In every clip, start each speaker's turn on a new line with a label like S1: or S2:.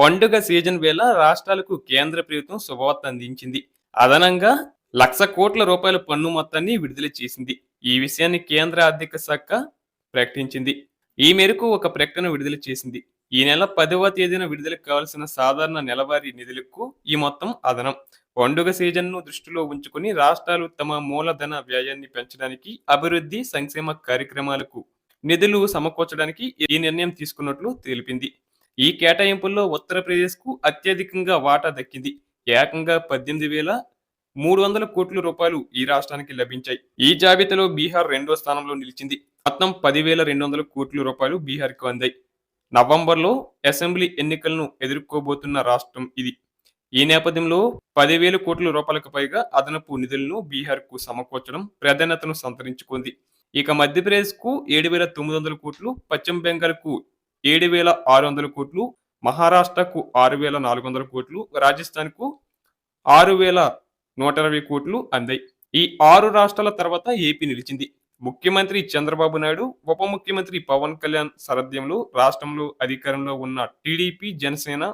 S1: పండుగ సీజన్ వేళ రాష్ట్రాలకు కేంద్ర ప్రభుత్వం శుభవార్త అందించింది. అదనంగా లక్ష కోట్ల రూపాయల పన్ను మొత్తాన్ని విడుదల చేసింది. ఈ విషయాన్ని కేంద్ర ఆర్థిక శాఖ ప్రకటించింది. ఈ మేరకు ఒక ప్రకటన విడుదల చేసింది. ఈ నెల పదవ తేదీన విడుదలకు కావాల్సిన సాధారణ నెలవారీ నిధులకు ఈ మొత్తం అదనం. పండుగ సీజన్ను దృష్టిలో ఉంచుకుని రాష్ట్రాలు తమ మూలధన వ్యయాన్ని పెంచడానికి అభివృద్ధి సంక్షేమ కార్యక్రమాలకు నిధులు సమకూర్చడానికి ఈ నిర్ణయం తీసుకున్నట్లు తెలిపింది. ఈ కేటాయింపుల్లో ఉత్తరప్రదేశ్కు అత్యధికంగా వాటా దక్కింది. ఏకంగా పద్దెనిమిది వేల మూడు వందల కోట్ల రూపాయలు ఈ రాష్ట్రానికి లభించాయి. ఈ జాబితాలో బీహార్ రెండో స్థానంలో నిలిచింది. మొత్తం పదివేల రెండు వందల కోట్ల రూపాయలు బీహార్కు అందాయి. నవంబర్లో అసెంబ్లీ ఎన్నికలను ఎదుర్కోబోతున్న రాష్ట్రం ఇది. ఈ నేపథ్యంలో పదివేల కోట్ల రూపాయలకు పైగా అదనపు నిధులను బీహార్కు సమకూర్చడం ప్రాధాన్యతను సంతరించుకుంది. ఇక మధ్యప్రదేశ్కు ఏడు వేల తొమ్మిది వందల కోట్లు పశ్చిమ బెంగాల్కు ఏడు వేల ఆరు వందల కోట్లు మహారాష్ట్రకు ఆరు వేల నాలుగు వందల కోట్లు రాజస్థాన్కు ఆరు వేల నూట ఇరవై కోట్లు అందాయి. ఈ ఆరు రాష్ట్రాల తర్వాత ఏపీ నిలిచింది. ముఖ్యమంత్రి చంద్రబాబు నాయుడు ఉప ముఖ్యమంత్రి పవన్ కళ్యాణ్ సారథ్యంలో రాష్ట్రంలో అధికారంలో ఉన్న టీడీపీ జనసేన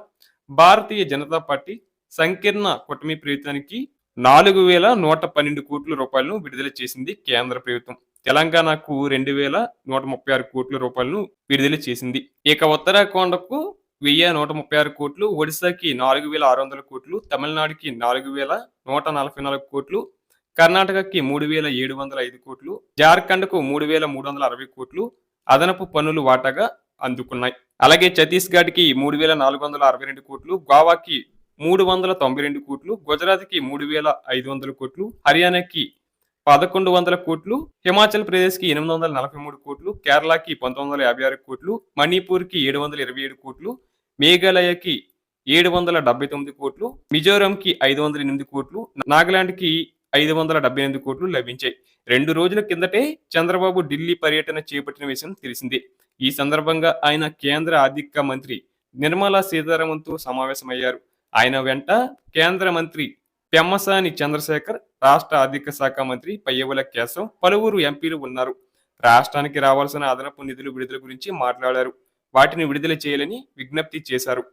S1: భారతీయ జనతా పార్టీ సంకీర్ణ కూటమి ప్రయత్నానికి నాలుగు వేల నూట పన్నెండు కోట్ల రూపాయలను విడుదల చేసింది కేంద్ర ప్రభుత్వం. తెలంగాణకు రెండు వేల నూట ముప్పై ఆరు కోట్ల రూపాయలను విడుదల చేసింది. ఇక ఉత్తరాఖండకు వెయ్యి నూట ముప్పై ఆరు కోట్లు ఒడిశాకి నాలుగు వేల ఆరు వందల కోట్లు తమిళనాడుకి నాలుగు వేల నూట నలభై నాలుగు కోట్లు కర్ణాటకకి మూడు వేల ఏడు వందల ఐదు కోట్లు జార్ఖండ్కు మూడు వేల మూడు వందల అరవై కోట్లు అదనపు పన్నులు వాటాగా అందుకున్నాయి. అలాగే ఛత్తీస్గఢ్కి మూడు వేల నాలుగు వందల అరవై రెండు కోట్లు గోవాకి మూడు వందల తొంభై రెండు కోట్లు గుజరాత్కి మూడు వేల ఐదు వందల కోట్లు హర్యానాకి పదకొండు వందల కోట్లు హిమాచల్ ప్రదేశ్కి ఎనిమిది వందల నలభై మూడు కోట్లు కేరళకి పంతొమ్మిది వందల యాభై ఆరు కోట్లు మణిపూర్కి ఏడు వందల ఇరవై ఏడు కోట్లు మేఘాలయకి ఏడు వందల డెబ్బై తొమ్మిది కోట్లు మిజోరంకి ఐదు వందల ఎనిమిది కోట్లు నాగాలాండ్కి ఐదు వందల డెబ్బై ఎనిమిది కోట్లు లభించాయి. రెండు రోజుల కిందటే చంద్రబాబు ఢిల్లీ పర్యటన చేపట్టిన విషయం తెలిసిందే. ఈ సందర్భంగా ఆయన కేంద్ర ఆర్థిక మంత్రి నిర్మలా సీతారామన్తో సమావేశమయ్యారు. ఆయన వెంట కేంద్ర మంత్రి పెమ్మసాని చంద్రశేఖర్ రాష్ట్ర ఆర్థిక శాఖ మంత్రి పయ్యవుల కేశవ్ పలువురు ఎంపీలు ఉన్నారు. రాష్ట్రానికి రావాల్సిన అదనపు నిధులు విడుదల గురించి మాట్లాడారు. వాటిని విడుదల చేయాలని విజ్ఞప్తి చేశారు.